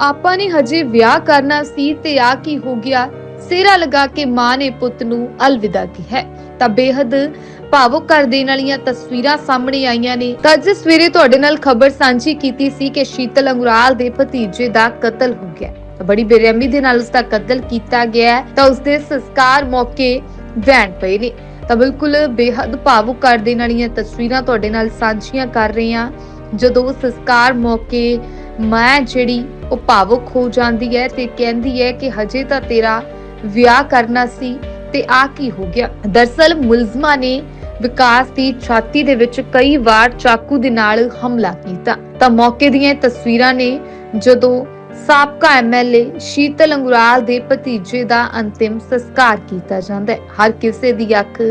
ਆਪਾਂ ਨੇ ਹਜੇ ਵਿਆਹ ਕਰਨਾ ਸੀ ਤੇ ਆ ਕੀ ਹੋ ਗਿਆ? ਸਿਰਾ ਲਗਾ ਕੇ ਮਾਂ ਨੇ ਪੁੱਤ ਨੂੰ ਅਲਵਿਦਾ ਕਿਹਾ ਹੈ। ਤਾਂ ਬੇਹੱਦ ਭਾਵੁਕ ਕਰ ਦੇਣ ਵਾਲੀਆਂ ਤਸਵੀਰਾਂ ਸਾਹਮਣੇ ਆਈਆਂ ਨੇ। ਤਾਂ ਅੱਜ ਸਵੇਰੇ ਤੁਹਾਡੇ ਨਾਲ ਖਬਰ ਸਾਂਝੀ ਕੀਤੀ ਸੀ ਕਿ ਸ਼ੀਤਲ ਅੰਗੁਰਾਲ ਦੇ ਭਤੀਜੇ ਦਾ ਕਤਲ ਹੋ ਗਿਆ। ਬੜੀ ਬੇਰਹਿਮੀ ਦੇ ਨਾਲ ਉਸ ਦਾ ਕਤਲ ਕੀਤਾ ਗਿਆ ਤਾਂ ਉਸ ਦੇ ਸੰਸਕਾਰ ਮੌਕੇ ਵੈਣ ਪਏ ਨੇ। ਤਾਂ ਬਿਲਕੁਲ ਬੇਹੱਦ ਭਾਵੁਕ ਕਰ ਦੇਣ ਵਾਲੀਆਂ ਤਸਵੀਰਾਂ ਤੁਹਾਡੇ ਨਾਲ ਸਾਂਝੀਆਂ ਕਰ ਰਹੇ ਹਾਂ। ਜਦੋਂ ਸੰਸਕਾਰ ਮੌਕੇ ਮੈਂ ਜਿਹੜੀ ਉਹ ਭਾਵੁਕ ਹੋ ਜਾਂਦੀ ਹੈ ਤੇ ਕਹਿੰਦੀ ਹੈ ਕਿ ਹਜੇ ਤਾਂ ਤੇਰਾ ਵਿਆਹ ਕਰਨਾ ਸੀ ਤੇ ਆ ਕੀ ਹੋ ਗਿਆ। ਦਰਸਲ ਮੁਲਜ਼ਮਾਂ ਨੇ ਵਿਕਾਸ ਦੀ ਛਾਤੀ ਦੇ ਵਿੱਚ ਕਈ ਵਾਰ ਚਾਕੂ ਦੇ ਨਾਲ ਹਮਲਾ ਕੀਤਾ। ਤਾਂ ਮੌਕੇ ਦੀਆਂ ਤਸਵੀਰਾਂ ਨੇ ਜਦੋਂ ਸਾਬਕਾ ਐਮਐਲਏ ਸ਼ੀਤਲ ਅੰਗੁਰਾਲ ਦੇ ਭਤੀਜੇ ਦਾ ਅੰਤਿਮ ਸੰਸਕਾਰ ਕੀਤਾ ਜਾਂਦਾ ਹੈ। ਹਰ ਕਿਸੇ ਦੀ ਅੱਖ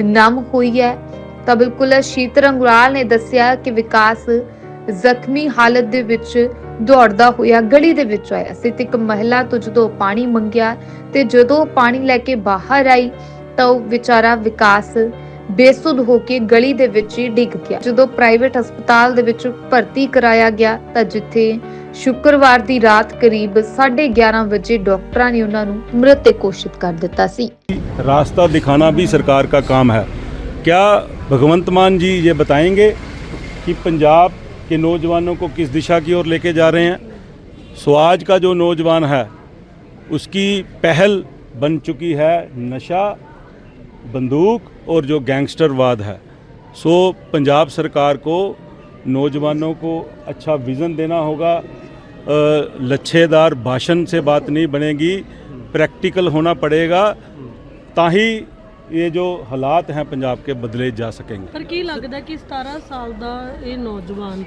ਨਮ ਹੋਈ ਹੈ। ਤਾਂ ਬਿਲਕੁਲ ਸ਼ੀਤਲ ਅੰਗੁਰਾਲ ਨੇ ਦੱਸਿਆ ਕਿ ਵਿਕਾਸ ਜ਼ਖਮੀ ਹਾਲਤ ਦੇ ਵਿੱਚ ਦੌੜਦਾ ਹੋਇਆ ਗਲੀ ਦੇ ਵਿੱਚ ਆਇਆ ਸੀ ਤੇ ਇੱਕ ਮਹਿਲਾ ਤੋਂ ਜਦੋਂ ਪਾਣੀ ਮੰਗਿਆ ਤੇ ਜਦੋਂ ਉਹ ਪਾਣੀ ਲੈ ਕੇ ਬਾਹਰ ਆਈ ਤਾਂ ਉਹ ਵਿਚਾਰਾ ਵਿਕਾਸ ਬੇਸੁੱਧ ਹੋ ਕੇ ਗਲੀ ਦੇ ਵਿੱਚ ਹੀ ਡਿੱਗ ਗਿਆ ਜਦੋਂ ਪ੍ਰਾਈਵੇਟ ਹਸਪਤਾਲ ਦੇ ਵਿੱਚ ਭਰਤੀ ਕਰਾਇਆ ਗਿਆ ਤਾਂ ਜਿੱਥੇ ਸ਼ੁੱਕਰਵਾਰ ਦੀ ਰਾਤ ਕਰੀਬ 11:30 ਵਜੇ ਡਾਕਟਰਾਂ ਨੇ ਉਹਨਾਂ ਨੂੰ ਮ੍ਰਿਤ ਘੋਸ਼ਿਤ ਕਰ ਦਿੱਤਾ ਸੀ रास्ता दिखाना भी सरकार का काम है क्या भगवंत मान जी ये बताएंगे कि पंजाब के नौजवानों को किस दिशा की ओर लेके जा रहे हैं। सो आज का जो नौजवान है, उसकी पहल बन चुकी है नशा, बंदूक और जो गैंगस्टरवाद है। सो पंजाब सरकार को, नौजवानों को अच्छा विज़न देना होगा। लच्छेदार भाषण से बात नहीं बनेगी, प्रैक्टिकल होना पड़ेगा। ताही ये जो हालात हैं पंजाब के बदले जा सकेंगे ਪਰ ਕੀ ਲੱਗਦਾ ਕਿ 17 ਸਾਲ ਦਾ ਇਹ ਨੌਜਵਾਨ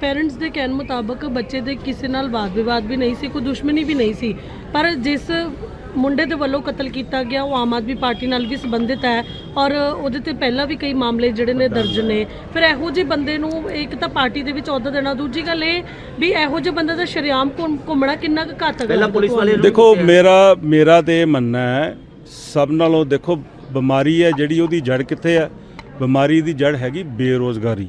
ਪੇਰੈਂਟਸ ਦੇ ਕਹਿਣ ਮੁਤਾਬਕ ਬੱਚੇ ਦੇ ਕਿਸੇ ਨਾਲ ਵਾਦ ਵਿਵਾਦ ਵੀ ਨਹੀਂ ਸੀ ਕੋਈ ਦੁਸ਼ਮਣੀ ਵੀ ਨਹੀਂ ਸੀ ਪਰ ਜਿਸ ਮੁੰਡੇ ਦੇ ਵੱਲੋਂ ਕਤਲ ਕੀਤਾ ਗਿਆ ਉਹ ਆਮ ਆਦਮੀ ਪਾਰਟੀ ਨਾਲ ਵੀ ਸੰਬੰਧਿਤ ਹੈ ਔਰ ਉਹਦੇ ਤੇ ਪਹਿਲਾਂ ਵੀ ਕਈ ਮਾਮਲੇ ਜਿਹੜੇ ਨੇ ਦਰਜ ਨੇ ਫਿਰ ਇਹੋ ਜਿਹੇ ਬੰਦੇ ਨੂੰ ਇੱਕ ਤਾਂ ਪਾਰਟੀ ਦੇ ਵਿੱਚ ਅਹੁਦਾ ਦੇਣਾ ਦੂਜੀ ਗੱਲ ਇਹ ਵੀ ਇਹੋ ਜਿਹੇ ਬੰਦੇ ਦਾ ਸ਼ਰੇਆਮ ਘੁੰਮ- ਘੁੰਮਣਾ ਕਿੰਨਾ ਕੁ ਘਾਤਕ ਪਹਿਲਾਂ ਲੱਗਦਾ ਪੁਲਿਸ ਵਾਲੇ ਤੁਹਾਨੂੰ? ਦੇਖੋ ਮੇਰਾ ਮੇਰਾ ਤੇ ਇਹ ਮੰਨਣਾ ਹੈ ਸਭ ਨਾਲੋਂ ਦੇਖੋ ਬਿਮਾਰੀ ਹੈ, ਜਿਹੜੀ ਉਹਦੀ ਜੜ ਕਿੱਥੇ ਹੈ? ਬਿਮਾਰੀ ਦੀ ਜੜ ਹੈਗੀ ਬੇਰੋਜ਼ਗਾਰੀ।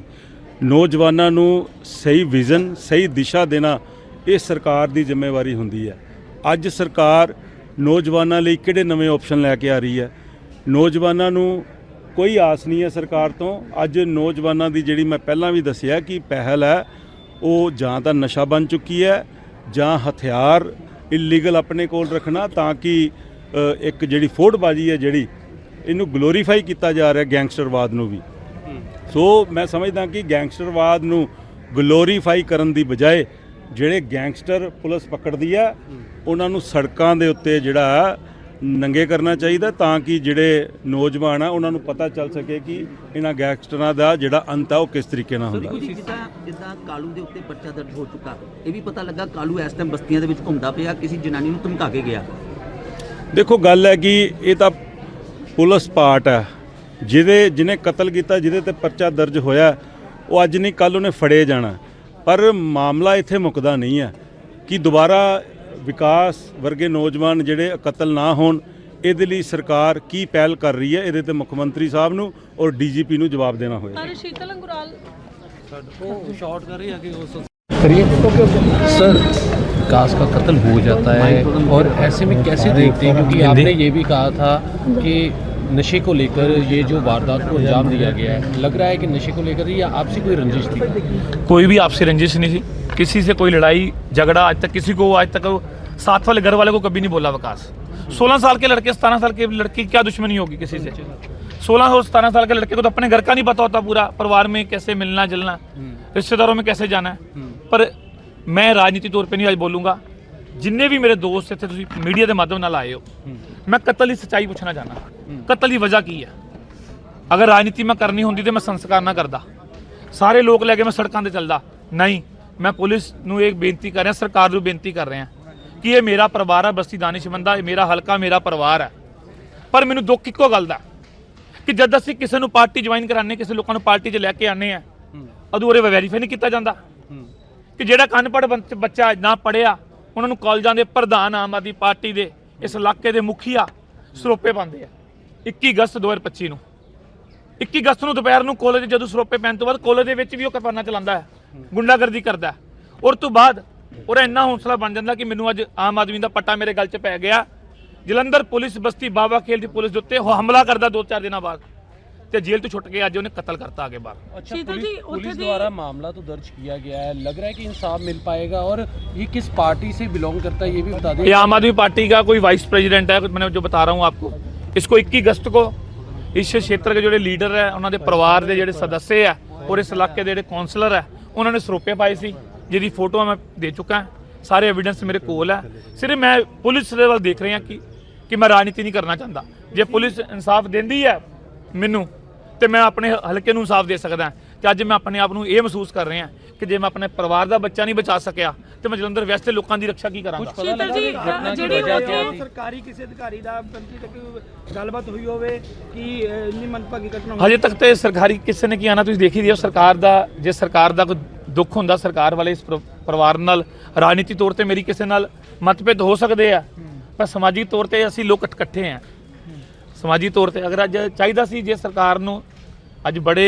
ਨੌਜਵਾਨਾਂ ਨੂੰ ਸਹੀ ਵਿਜ਼ਨ ਸਹੀ ਦਿਸ਼ਾ ਦੇਣਾ ਇਹ ਸਰਕਾਰ ਦੀ ਜ਼ਿੰਮੇਵਾਰੀ ਹੁੰਦੀ ਹੈ। ਅੱਜ ਸਰਕਾਰ ਨੌਜਵਾਨਾਂ ਲਈ ਕਿਹੜੇ ਨਵੇਂ ਆਪਸ਼ਨ ਲੈ ਕੇ ਆ ਰਹੀ ਹੈ? ਨੌਜਵਾਨਾਂ ਨੂੰ ਕੋਈ ਆਸ ਨਹੀਂ ਹੈ ਸਰਕਾਰ ਤੋਂ। ਅੱਜ ਨੌਜਵਾਨਾਂ ਦੀ ਜਿਹੜੀ ਮੈਂ ਪਹਿਲਾਂ ਵੀ ਦੱਸਿਆ ਕਿ ਪਹਿਲ ਹੈ, ਉਹ ਜਾਂ ਤਾਂ ਨਸ਼ਾ ਬਣ ਚੁੱਕੀ ਹੈ, ਜਾਂ ਹਥਿਆਰ ਇਲੀਗਲ ਆਪਣੇ ਕੋਲ ਰੱਖਣਾ ਤਾਂ ਕਿ ਇੱਕ ਜਿਹੜੀ ਫੋੜਬਾਜੀ ਹੈ ਜਿਹੜੀ ਇਹਨੂੰ ਗਲੋਰੀਫਾਈ ਕੀਤਾ ਜਾ ਰਿਹਾ ਗੈਂਗਸਟਰਵਾਦ ਨੂੰ ਵੀ। ਸੋ ਮੈਂ ਸਮਝਦਾ ਕਿ ਗੈਂਗਸਟਰਵਾਦ ਨੂੰ ਗਲੋਰੀਫਾਈ ਕਰਨ ਦੀ ਬਜਾਏ ਜਿਹੜੇ ਗੈਂਗਸਟਰ ਪੁਲਿਸ ਪਕੜਦੀ ਹੈ ਉਹਨਾਂ ਨੂੰ ਸੜਕਾਂ ਦੇ ਉੱਤੇ ਜਿਹੜਾ ਨੰਗੇ ਕਰਨਾ ਚਾਹੀਦਾ ਤਾਂ ਕਿ ਜਿਹੜੇ ਨੌਜਵਾਨ ਆ ਉਹਨਾਂ ਨੂੰ ਪਤਾ ਚੱਲ ਸਕੇ ਕਿ ਇਹਨਾਂ ਗੈਂਗਸਟਰਾਂ ਦਾ ਜਿਹੜਾ ਅੰਤ ਆ ਉਹ ਕਿਸ ਤਰੀਕੇ ਨਾਲ ਹੁੰਦਾ। ਜਿੱਦਾਂ ਕਾਲੂ ਦੇ ਉੱਤੇ ਪਰਚਾ ਦਰਜ ਹੋ ਚੁੱਕਾ ਇਹ ਵੀ ਪਤਾ ਲੱਗਾ ਕਾਲੂ ਇਸ ਟਾਈਮ ਬਸਤੀਆਂ ਦੇ ਵਿੱਚ ਘੁੰਮਦਾ ਪਿਆ ਕਿਸੇ ਜਨਾਨੀ ਨੂੰ ਧਮਕਾ ਕੇ ਗਿਆ। ਦੇਖੋ ਗੱਲ ਹੈ ਕਿ ਇਹ ਤਾਂ ਪੁਲਿਸ ਪਾਰਟ ਹੈ ਜਿਹਦੇ ਜਿਹਨੇ ਕਤਲ ਕੀਤਾ ਜਿਹਦੇ ਤੇ ਪਰਚਾ ਦਰਜ ਹੋਇਆ ਉਹ ਅੱਜ ਨਹੀਂ ਕੱਲ ਉਹਨੇ ਫੜੇ ਜਾਣਾ ਪਰ ਮਾਮਲਾ ਇੱਥੇ ਮੁੱਕਦਾ ਨਹੀਂ ਹੈ ਕਿ ਦੁਬਾਰਾ ਵਿਕਾਸ ਵਰਗੇ ਨੌਜਵਾਨ ਜਿਹੜੇ ਕਤਲ ਨਾ ਹੋਣ ਇਹਦੇ ਲਈ ਸਰਕਾਰ ਕੀ ਪਹਿਲ ਕਰ ਰਹੀ ਹੈ ਇਹਦੇ ਤੇ ਮੁੱਖ ਮੰਤਰੀ ਸਾਹਿਬ ਨੂੰ ਔਰ ਡੀਜੀਪੀ ਨੂੰ ਜਵਾਬ ਦੇਣਾ ਹੋਏਗਾ ਪਰ ਸ਼ੀਤਲ ਅੰਗੁਰਾਲ सर विकास का कत्ल हो जाता है और ऐसे में कैसे देखते हैं क्योंकि आपने ये भी कहा था कि नशे को लेकर ये जो वारदात को अंजाम दिया गया है लग रहा है कि नशे को लेकर या आपसी कोई रंजिश थी कोई भी आपसी रंजिश नहीं थी किसी से कोई लड़ाई झगड़ा आज तक किसी को आज तक साथ वाले घर वाले को कभी नहीं बोला वकास सोलह साल के लड़के सतारह साल के लड़के क्या दुश्मनी होगी किसी से सोलह और सतारह साल के लड़के को तो अपने घर का नहीं पता होता पूरा परिवार में कैसे मिलना जुलना रिश्तेदारों में कैसे जाना है पर मैं राजनीति तौर पर नहीं आज बोलूँगा ਜਿੰਨੇ ਵੀ ਮੇਰੇ ਦੋਸਤ ਇੱਥੇ ਤੁਸੀਂ ਮੀਡੀਆ ਦੇ ਮਾਧਿਅਮ ਨਾਲ ਆਏ ਹੋ ਮੈਂ ਕਤਲ ਦੀ ਸੱਚਾਈ ਪੁੱਛਣਾ ਚਾਹੁੰਦਾ। ਕਤਲ ਦੀ ਵਜ੍ਹਾ ਕੀ ਹੈ? ਅਗਰ ਰਾਜਨੀਤੀ ਮੈਂ ਕਰਨੀ ਹੁੰਦੀ ਤੇ ਮੈਂ ਸੰਸਕਾਰ ਨਾ ਕਰਦਾ। ਸਾਰੇ ਲੋਕ ਲੈ ਕੇ ਮੈਂ ਸੜਕਾਂ ਤੇ ਚੱਲਦਾ। ਨਹੀਂ ਮੈਂ ਪੁਲਿਸ ਨੂੰ ਇੱਕ ਬੇਨਤੀ ਕਰ ਰਿਹਾ ਸਰਕਾਰ ਨੂੰ ਬੇਨਤੀ ਕਰ ਰਿਹਾ ਕਿ ਇਹ ਮੇਰਾ ਪਰਿਵਾਰ ਹੈ ਬਸਤੀ ਦਾਨਿਸ਼ਮੰਦ ਇਹ ਮੇਰਾ ਹਲਕਾ ਮੇਰਾ ਪਰਿਵਾਰ ਹੈ। ਪਰ ਮੈਨੂੰ ਦੁੱਖ ਇੱਕੋ ਗੱਲ ਦਾ ਕਿ ਜਦ ਅਸੀਂ ਕਿਸੇ ਨੂੰ ਪਾਰਟੀ ਜੁਆਇਨ ਕਰਾਣੇ ਕਿਸੇ ਲੋਕਾਂ ਨੂੰ ਪਾਰਟੀ 'ਚ ਲੈ ਕੇ ਆਨੇ ਆ ਉਹਰੇ ਵੈਰੀਫਾਈ ਨਹੀਂ ਕੀਤਾ ਜਾਂਦਾ। ਕਿ ਜਿਹੜਾ ਅਨਪੜ੍ਹ ਬੰਚ- ਬੱਚਾ ਨਾ ਪੜਿਆ ਉਹਨਾਂ ਨੂੰ ਕਾਲਜਾਂ ਦੇ ਪ੍ਰਧਾਨ ਆਮ ਆਦਮੀ ਪਾਰਟੀ ਦੇ ਇਸ ਇਲਾਕੇ ਦੇ ਮੁਖੀਆ ਸਰੋਪੇ ਪਾਉਂਦੇ ਆ। 21 ਅਗਸਤ 2025 ਨੂੰ। 21 ਅਗਸਤ ਨੂੰ ਦੁਪਹਿਰ ਨੂੰ ਕਾਲਜ, ਜਦੋਂ ਸਰੋਪੇ ਪੈਣ ਤੋਂ ਬਾਅਦ ਕਾਲਜ ਦੇ ਵਿੱਚ ਵੀ ਉਹ ਕਿਰਪਾਨਾਂ ਚਲਾਉਂਦਾ ਹੈ, ਗੁੰਡਾਗਰਦੀ ਕਰਦਾ ਹੈ। ਔਰ ਤੋਂ ਬਾਅਦ ਉਹਦਾ ਇੰਨਾ ਹੌਸਲਾ ਬਣ ਜਾਂਦਾ ਕਿ ਮੈਨੂੰ ਅੱਜ ਆਮ ਆਦਮੀ ਦਾ ਪੱਟਾ ਮੇਰੇ ਗਲ 'ਚ ਪੈ ਗਿਆ। ਜਲੰਧਰ ਪੁਲਿਸ ਬਸਤੀ ਬਾਬਾ ਖੇਲ ਦੀ ਪੁਲਿਸ ਦੇ ਉੱਤੇ ਉਹ ਹਮਲਾ ਕਰਦਾ ਦੋ ਚਾਰ ਦਿਨਾਂ ਬਾਅਦ। ਤੇ ਜੇਲ੍ਹ ਤੋਂ ਛੁੱਟ ਕੇ ਅੱਜ ਉਹਨੇ ਕਤਲ ਕਰਤਾ ਆਗੇ ਬਾਹਰ अच्छा शीतल पुलिस जी, उत्थे पुलिस दी- द्वारा मामला तो दर्ज किया गया है लग रहा है कि इंसाफ मिल पाएगा और ये किस पार्टी से बिलोंग करता है ये भी बता दें ये आम आदमी पार्टी का कोई वाइस प्रेसिडेंट है मैंने जो बता रहा हूँ आपको इसको 21 अगस्त को ਇਸ ਖੇਤਰ ਦੇ ਜਿਹੜੇ ਲੀਡਰ ਹੈ ਉਹਨਾਂ ਦੇ ਪਰਿਵਾਰ ਦੇ ਜਿਹੜੇ ਸਦੱਸੇ ਆ ਔਰ ਇਸ ਇਲਾਕੇ ਦੇ ਜਿਹੜੇ ਕਾਉਂਸਲਰ ਹੈ ਉਹਨਾਂ ਨੇ ਸਰੋਪੇ ਪਾਏ ਸੀ ਜਿਹਦੀ ਫੋਟੋ ਮੈਂ ਦੇ ਚੁੱਕਾ ਸਾਰੇ ਐਵੀਡੈਂਸ ਮੇਰੇ ਕੋਲ ਹੈ ਸਿਰਫ ਮੈਂ ਪੁਲਿਸ ਦੇ ਵੱਲ ਦੇਖ ਰਿਹਾ ਕਿ ਕਿ ਮੈਂ ਰਾਜਨੀਤੀ ਨਹੀਂ ਕਰਨਾ ਚਾਹੁੰਦਾ ਜੇ ਪੁਲਿਸ ਇਨਸਾਫ ਦਿੰਦੀ ਹੈ ਮੈਨੂੰ ਤੇ ਮੈਂ ਆਪਣੇ ਹਲਕੇ ਨੂੰ ਇਨਸਾਫ ਦੇ ਸਕਦਾ ਤੇ ਅੱਜ ਮੈਂ ਆਪਣੇ ਆਪ ਨੂੰ ਇਹ ਮਹਿਸੂਸ ਕਰ ਰਿਹਾ ਕਿ ਜੇ ਮੈਂ ਆਪਣੇ ਪਰਿਵਾਰ ਦਾ ਬੱਚਾ ਨਹੀਂ ਬਚਾ ਸਕਿਆ ਤੇ ਮੈਂ ਜਲੰਧਰ ਵੈਸਟ ਦੇ ਲੋਕਾਂ ਦੀ ਰੱਖਿਆ ਕੀ ਕਰਾਂਗਾ? ਸਰਕਾਰੀ ਕਿਸੇ ਅਧਿਕਾਰੀ ਦਾ ਬੰਦੀ ਤੱਕ ਗੱਲਬਾਤ ਹੋਈ ਹੋਵੇ ਕਿ ਇੰਨੀ ਮਨਪਾਗੀ ਘਟਨਾ ਹਜੇ ਤੱਕ ਤੇ ਸਰਕਾਰੀ ਕਿਸੇ ਨੇ ਕੀ ਆਣਾ ਤੁਸੀਂ ਦੇਖੀ ਹੀ ਲਿਓ ਸਰਕਾਰ ਦਾ ਜੇ ਸਰਕਾਰ ਦਾ ਕੋਈ ਦੁੱਖ ਹੁੰਦਾ ਸਰਕਾਰ ਵਾਲੇ ਇਸ ਪਰਿਵਾਰ ਨਾਲ ਰਾਜਨੀਤੀ ਤੌਰ ਤੇ ਮੇਰੀ ਕਿਸੇ ਨਾਲ ਮਤਭੇਦ ਹੋ ਸਕਦੇ ਆ। ਪਰ ਸਮਾਜਿਕ ਤੌਰ ਤੇ ਅਸੀਂ ਲੋਕ ਇਕੱਠੇ ਆ। ਸਮਾਜੀ ਤੌਰ ਤੇ ਅਗਰ ਅੱਜ ਚਾਹੀਦਾ ਸੀ ਜੇ ਸਰਕਾਰ ਨੂੰ ਅੱਜ ਬੜੇ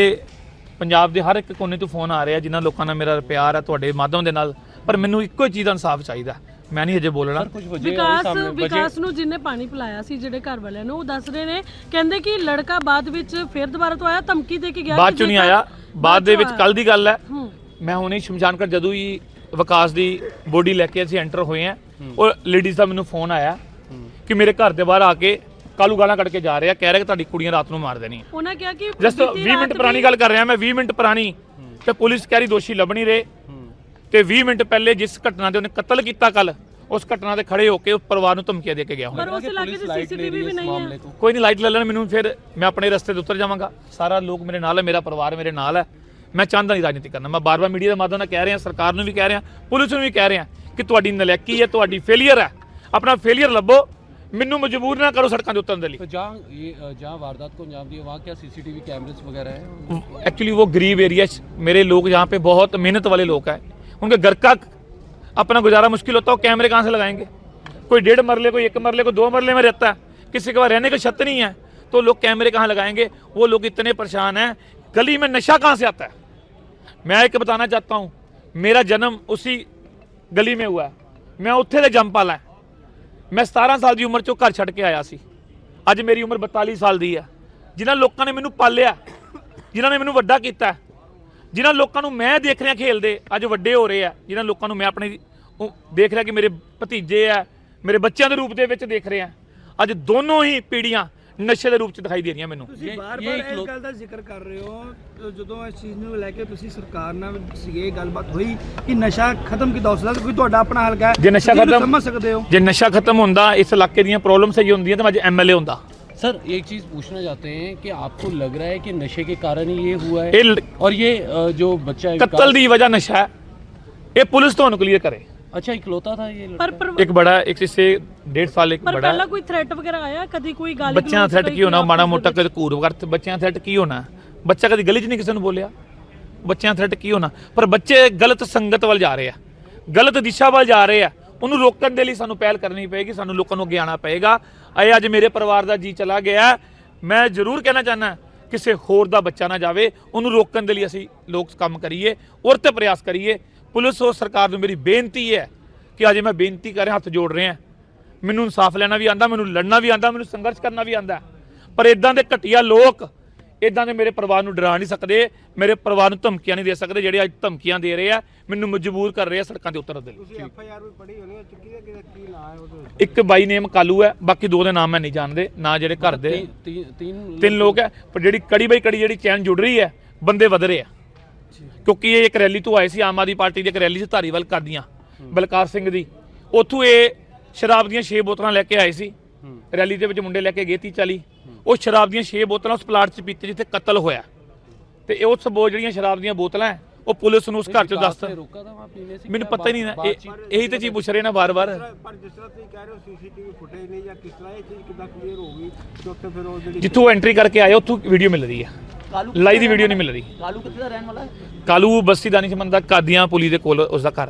ਪੰਜਾਬ ਦੇ ਹਰ ਇੱਕ ਕੋਨੇ ਤੋਂ ਫੋਨ ਆ ਰਿਹਾ ਜਿਨ੍ਹਾਂ ਲੋਕਾਂ ਨਾਲ ਮੇਰਾ ਪਿਆਰ ਹੈ ਤੁਹਾਡੇ ਮਾਧਿਅਮ ਦੇ ਨਾਲ। ਪਰ ਮੈਨੂੰ ਇੱਕੋ ਹੀ ਚੀਜ਼ ਦਾ ਇਨਸਾਫ ਚਾਹੀਦਾ। ਮੈਂ ਨਹੀਂ ਅਜੇ ਬੋਲਣਾ। ਵਿਕਾਸ ਵਿਕਾਸ ਨੂੰ ਜਿੰਨੇ ਪਾਣੀ ਪਿਲਾਇਆ ਸੀ ਜਿਹੜੇ ਘਰ ਵਾਲਿਆਂ ਨੂੰ ਉਹ ਦੱਸ ਰਹੇ ਨੇ ਕਹਿੰਦੇ ਕਿ ਲੜਕਾ ਬਾਅਦ ਵਿੱਚ ਫਿਰ ਦੁਬਾਰਾ ਤੋਂ ਆਇਆ ਧਮਕੀ ਦੇ ਕੇ ਗਿਆ ਬਾਅਦ ਚੋਂ ਨਹੀਂ ਆਇਆ। ਬਾਅਦ ਦੇ ਵਿੱਚ ਕੱਲ ਦੀ ਗੱਲ ਹੈ। ਮੈਂ ਹੁਣੇ ਸ਼ਮਸ਼ਾਨਗੜ ਜਦੋਂ ਹੀ ਵਿਕਾਸ ਦੀ ਬੋਡੀ ਲੈ ਕੇ ਅਸੀਂ ਐਂਟਰ ਹੋਏ ਆ ਉਹ ਲੇਡੀਜ਼ ਦਾ ਮੈਨੂੰ ਫੋਨ ਆਇਆ ਕਿ ਮੇਰੇ ਘਰ ਦੇ ਬਾਹਰ ਆ ਕੇ ਕਾਲੂ ਗਾਲਾਂ ਕੱਢ ਕੇ ਜਾ ਰਿਹਾ ਕਹਿ ਰਿਹਾ ਕਿ ਤੁਹਾਡੀ ਕੁੜੀਆਂ ਰਾਤ ਨੂੰ ਮਾਰ ਦੇਣੀ ਉਹਨਾਂ ਕਿਹਾ ਕਿ ਜਸਟ 20 ਮਿੰਟ ਪੁਰਾਣੀ ਗੱਲ ਕਰ ਰਿਹਾ ਮੈਂ 20 ਮਿੰਟ ਪੁਰਾਣੀ। ਤੇ ਪੁਲਿਸ ਕਹਿ ਰਹੀ ਦੋਸ਼ੀ ਲੱਭਣੀ ਨਹੀਂ ਤੇ 20 ਮਿੰਟ ਪਹਿਲੇ ਜਿਸ ਘਟਨਾ ਦੇ ਉਹਨੇ ਕਤਲ ਕੀਤਾ ਕੱਲ ਉਸ ਘਟਨਾ ਦੇ ਖੜੇ ਹੋ ਕੇ ਉਸ ਪਰਿਵਾਰ ਨੂੰ ਧਮਕੀਆਂ ਦੇ ਕੇ ਗਿਆ ਹੁਣ। ਪਰ ਉਸ ਇਲਾਕੇ ਦੇ ਸੀਸੀਟੀਵੀ ਵੀ ਨਹੀਂ ਹੈ। ਕੋਈ ਨਹੀਂ ਲਾਈਟ ਲੈ ਲੈਣ ਮੈਨੂੰ ਫਿਰ ਮੈਂ ਆਪਣੇ ਰਸਤੇ ਤੇ ਉਤਰ ਜਾਵਾਂਗਾ। ਸਾਰਾ ਲੋਕ ਮੇਰੇ ਨਾਲ ਹੈ ਮੇਰਾ ਪਰਿਵਾਰ ਮੇਰੇ ਨਾਲ ਹੈ। ਮੈਂ ਚਾਹੁੰਦਾ ਨਹੀਂ ਰਾਜਨੀਤੀ ਕਰਨਾ। ਮੈਂ ਬਾਰ-ਬਾਰ ਮੀਡੀਆ ਦੇ ਮਾਧਿਅਮ ਨਾਲ ਕਹਿ ਰਿਹਾ ਸਰਕਾਰ ਨੂੰ ਵੀ ਕਹਿ ਰਿਹਾ ਪੁਲਿਸ ਨੂੰ ਵੀ ਕਹਿ ਰਿਹਾ ਕਿ ਤੁਹਾਡੀ ਨਲੈਕੀ ਹੈ ਤੁਹਾਡੀ ਫੇਲੀਅਰ ਹੈ। ਆਪਣਾ ਫੇਲੀਅਰ ਲੱਭੋ। ਮੈਨੂੰ ਮਜਬੂਰ ਨਾ ਕਰੋ ਸੜਕਾਂ ਦੇ ਉਤਰਨ ਦੇ ਲਈ तो जहाँ ये अ, जहाँ वारदात को अंजाम दिया वहाँ क्या सीसीटीवी कैमरेस वगैरह हैं एक्चुअली वो गरीब एरिया मेरे लोग यहाँ पे बहुत मेहनत वाले लोग हैं उनके घर का अपना गुजारा मुश्किल होता है वो कैमरे कहाँ से लगाएंगे कोई डेढ़ मरले कोई एक मरले कोई दो मरले में रहता है किसी के पास रहने की छत नहीं है तो लोग कैमरे कहाँ लगाएंगे वो लोग इतने परेशान हैं गली में नशा कहाँ से आता है मैं एक बताना चाहता हूँ मेरा जन्म उसी गली में हुआ है मैं ਉੱਥੇ ਦੇ ਜੰਮ ਪਾਲਾ ਹੈ ਮੈਂ 17 ਸਾਲ ਦੀ ਉਮਰ ਚੋਂ ਘਰ ਛੱਡ ਕੇ ਆਇਆ ਸੀ। ਅੱਜ ਮੇਰੀ ਉਮਰ 42 ਸਾਲ ਦੀ ਹੈ। ਜਿਨ੍ਹਾਂ ਲੋਕਾਂ ਨੇ ਮੈਨੂੰ ਪਾਲਿਆ, ਜਿਨ੍ਹਾਂ ਨੇ ਮੈਨੂੰ ਵੱਡਾ ਕੀਤਾ, ਜਿਨ੍ਹਾਂ ਲੋਕਾਂ ਨੂੰ ਮੈਂ ਦੇਖ ਰਿਹਾ ਖੇਲਦੇ, ਅੱਜ ਵੱਡੇ ਹੋ ਰਹੇ ਆ, ਜਿਨ੍ਹਾਂ ਲੋਕਾਂ ਨੂੰ ਮੈਂ ਆਪਣੇ ਉਹ ਦੇਖ ਰਿਹਾ ਕਿ ਮੇਰੇ ਭਤੀਜੇ ਆ, ਮੇਰੇ ਬੱਚਿਆਂ ਦੇ ਰੂਪ ਦੇ ਵਿੱਚ ਦੇਖ ਰਿਹਾ। ਅੱਜ ਦੋਨੋਂ ਹੀ ਪੀੜ੍ਹੀਆਂ ਨਸ਼ੇ ਦੇ ਰੂਪ ਚ ਦਿਖਾਈ ਦੇ ਰਹੀਆਂ ਮੈਨੂੰ ਤੁਸੀਂ ਇਹ- ਬਾਰ-ਬਾਰ ਇਹ ਇਸ ਇੱਕ ਲੋ- ਗੱਲ ਦਾ ਜ਼ਿਕਰ ਕਰ ਰਹੇ ਹੋ ਅ, ਜਦੋਂ ਇਸ ਚੀਜ਼ ਨੂੰ ਲੈ ਕੇ ਤੁਸੀਂ ਸਰਕਾਰ ਨਾਲ ਸੀਗੇ ਗੱਲਬਾਤ ਹੋਈ ਕਿ ਨਸ਼ਾ ਖਤਮ ਕਿਦਾਂ ਹੋ ਸਕਦਾ ਕੋਈ ਤੁਹਾਡਾ ਆਪਣਾ ਹਲਕਾ ਹੈ ਜੇ ਨਸ਼ਾ ਤੁਸੀਂ ਇਹਨੂੰ ਖਤਮ- ਸਮਝ ਸਕਦੇ ਹੋ ਜੇ ਨਸ਼ਾ ਖਤਮ ਹੁੰਦਾ ਇਸ ਇਲਾਕੇ ਦੀਆਂ ਪ੍ਰੋਬਲਮ ਸਹੀ ਹੁੰਦੀਆਂ ਤਾਂ ਮੈਂ ਅੱਜ ਐਮਐਲਏ ਹੁੰਦਾ सर एक चीज़ पूछना चाहते हैं कि आपको लग रहा है कि नशे के कारण ही ये हुआ है ਇਹ ਲ- और ये अ, जो बच्चा है ਕਤਲ विकास- ਦੀ ਵਜ੍ਹਾ ਨਸ਼ਾ ਹੈ ਇਹ ਪੁਲਿਸ ਤੁਹਾਨੂੰ ਕਲੀਅਰ ਕਰੇ अच्छा इकलौता था ये ਪਰ लड़का? ਪਰ ਇੱਕ ਬੜਾ ਇੱਕ ਇਸੇ ਡੇਢ ਸਾਲ ਇੱਕ ਪਰ ਬੜਾ ਪਹਿਲਾਂ ਕੋਈ ਥ੍ਰੈਟ ਵਗੈਰਾ ਆਇਆ ਕਦੀ ਕੋਈ ਗੱਲ ਬੱਚਿਆਂ ਦਾ ਥ੍ਰੈਟ ਕੀ ਹੋਣਾ ਮਾੜਾ ਮੋਟਾ ਕਦੇ ਘੂਰ ਵਰਤ ਬੱਚਿਆਂ ਦਾ ਥ੍ਰੈਟ ਕੀ ਹੋਣਾ ਬੱਚਾ ਕਦੀ ਗਲੀ 'ਚ ਨਹੀਂ ਕਿਸੇ ਨੂੰ ਬੋਲਿਆ ਬੱਚਿਆਂ ਦਾ ਥ੍ਰੈਟ ਕੀ ਹੋਣਾ ਪਰ ਬੱਚੇ ਗਲਤ ਸੰਗਤ ਵੱਲ ਜਾ ਰਹੇ ਆ ਗਲਤ ਦਿਸ਼ਾ ਵੱਲ ਜਾ ਰਹੇ ਆ ਉਹਨੂੰ ਰੋਕਣ ਦੇ ਲਈ ਸਾਨੂੰ ਪਹਿਲ ਕਰਨੀ ਪਏਗੀ ਸਾਨੂੰ ਲੋਕਾਂ ਨੂੰ ਅੱਗੇ ਆਉਣਾ ਪਏਗਾ ਇਹ ਅੱਜ ਮੇਰੇ ਪਰਿਵਾਰ ਦਾ ਜੀ ਚਲਾ ਗਿਆ ਮੈਂ ਜ਼ਰੂਰ ਕਹਿਣਾ ਚਾਹਨਾ ਕਿਸੇ ਹੋਰ ਦਾ ਬੱਚਾ ਨਾ ਜਾਵੇ ਉਹਨੂੰ ਰੋਕਣ ਦੇ ਲਈ ਅਸੀਂ ਲੋਕ ਕੰਮ ਕਰੀਏ ਔਰ ਤੇ ਪ੍ਰਯਾਸ ਕਰੀਏ ਪੁਲਿਸ ਔਰ ਸਰਕਾਰ ਨੂੰ ਮੇਰੀ ਬੇਨਤੀ ਹੈ ਕਿ ਅਜੇ ਮੈਂ ਬੇਨਤੀ ਕਰ ਰਿਹਾ ਹੱਥ ਜੋੜ ਰਿਹਾ। ਮੈਨੂੰ ਇਨਸਾਫ ਲੈਣਾ ਵੀ ਆਂਦਾ ਮੈਨੂੰ ਲੜਨਾ ਵੀ ਆਂਦਾ ਮੈਨੂੰ ਸੰਘਰਸ਼ ਕਰਨਾ ਵੀ ਆਂਦਾ ਪਰ ਇਦਾਂ ਦੇ ਘਟੀਆ ਲੋਕ ਇਦਾਂ ਦੇ ਮੇਰੇ ਪਰਿਵਾਰ ਨੂੰ ਡਰਾ ਨਹੀਂ ਸਕਦੇ ਮੇਰੇ ਪਰਿਵਾਰ ਨੂੰ ਧਮਕੀਆਂ ਨਹੀਂ ਦੇ ਸਕਦੇ ਜਿਹੜੇ ਅੱਜ ਧਮਕੀਆਂ ਦੇ ਰਹੇ ਆ ਮੈਨੂੰ ਮਜਬੂਰ ਕਰ ਰਹੇ ਆ ਸੜਕਾਂ ਤੇ ਉਤਰਨ ਦੇ ਲਈ। ਤੁਸੀਂ ਐਫਆਈਆਰ ਵੀ ਪੜੀ ਹੋਣੀ ਹੈ ਚੁੱਕੀ ਦਾ ਕੀ ਨਾਂ ਹੈ ਉਹਦੇ ਇੱਕ ਬਾਈ ਨੇਮ ਕਾਲੂ ਹੈ ਬਾਕੀ ਦੋ ਦੇ ਨਾਮ ਮੈਂ ਨਹੀਂ ਜਾਣਦੇ ਨਾ ਜਿਹੜੇ ਘਰ ਦੇ ਤਿੰਨ ਲੋਕ ਹੈ ਪਰ ਜਿਹੜੀ ਕੜੀ ਬਾਈ ਕੜੀ ਜਿਹੜੀ ਚੈਨ ਜੁੜ ਰਹੀ ਹੈ ਬੰਦੇ ਵਧ ਰਹੇ ਆ। ਕਿਉਂਕਿ ਇਹ ਇੱਕ ਰੈਲੀ ਤੋਂ ਆਏ ਸੀ ਆਮ ਆਦਮੀ ਪਾਰਟੀ ਦੀ ਇੱਕ ਰੈਲੀ ਸੀ ਧਾਰੀਵਾਲ ਕਰਦੀਆਂ ਬਲਕਾਰ ਸਿੰਘ ਦੀ। ਉੱਥੋਂ ਇਹ ਸ਼ਰਾਬ ਦੀਆਂ 6 ਬੋਤਲਾਂ ਲੈ ਕੇ ਆਏ ਸੀ। ਰੈਲੀ ਦੇ ਵਿੱਚ ਮੁੰਡੇ ਲੈ ਕੇ ਗਏ 30 40 ਉਹ ਸ਼ਰਾਬ ਦੀਆਂ 6 ਬੋਤਲਾਂ ਉਸ ਪਲਾਟ 'ਚ ਪੀਤੀ ਜਿੱਥੇ ਕਤਲ ਹੋਇਆ। ਤੇ ਇਹ ਉਸ ਬੋ ਜਿਹੜੀਆਂ ਸ਼ਰਾਬ ਦੀਆਂ ਬੋਤਲਾਂ ਉਹ ਪੁਲਿਸ ਨੂੰ ਉਸ ਘਰ ਚ ਦੱਸ ਮੈਨੂੰ ਪਤਾ ਹੀ ਨਹੀਂ ਨਾ ਇਹੀ ਤੇ ਚੀਜ਼ ਪੁੱਛ ਰਹੇ ਨਾ ਵਾਰ-ਵਾਰ। ਪਰ ਜਿਸ ਤਰ੍ਹਾਂ ਤੁਸੀਂ ਕਹਿ ਰਹੇ ਹੋ ਸੀਸੀਟੀਵੀ ਫੁਟੇਜ ਨਹੀਂ ਜਾਂ ਕਿਸ ਤਰ੍ਹਾਂ ਇਹ ਚੀਜ਼ ਕਿਦਾਂ ਕਲੀਅਰ ਹੋ ਗਈ ਫਿਰ ਉਹ ਜਿਹੜੀ ਜਿੱਥੋਂ ਐਂਟਰੀ ਕਰਕੇ ਆਏ ਉੱਥੋਂ ਵੀਡੀਓ ਮਿਲ ਰਹੀ ਹੈ ਲਾਈ ਦੀ ਵੀਡੀਓ ਨਹੀਂ ਮਿਲ ਰਹੀ। ਕਾਲੂ ਕਿੱਥੇ ਦਾ ਰਹਿਣ ਵਾਲਾ ਹੈ? ਕਾਲੂ ਬਸਤੀ ਦਾਨਿਸ਼ਮੰਦ ਦਾ ਕਾਦੀਆਂ ਪੁਲੀ ਦੇ ਕੋਲ ਉਸ ਦਾ ਘਰ ਹੈ।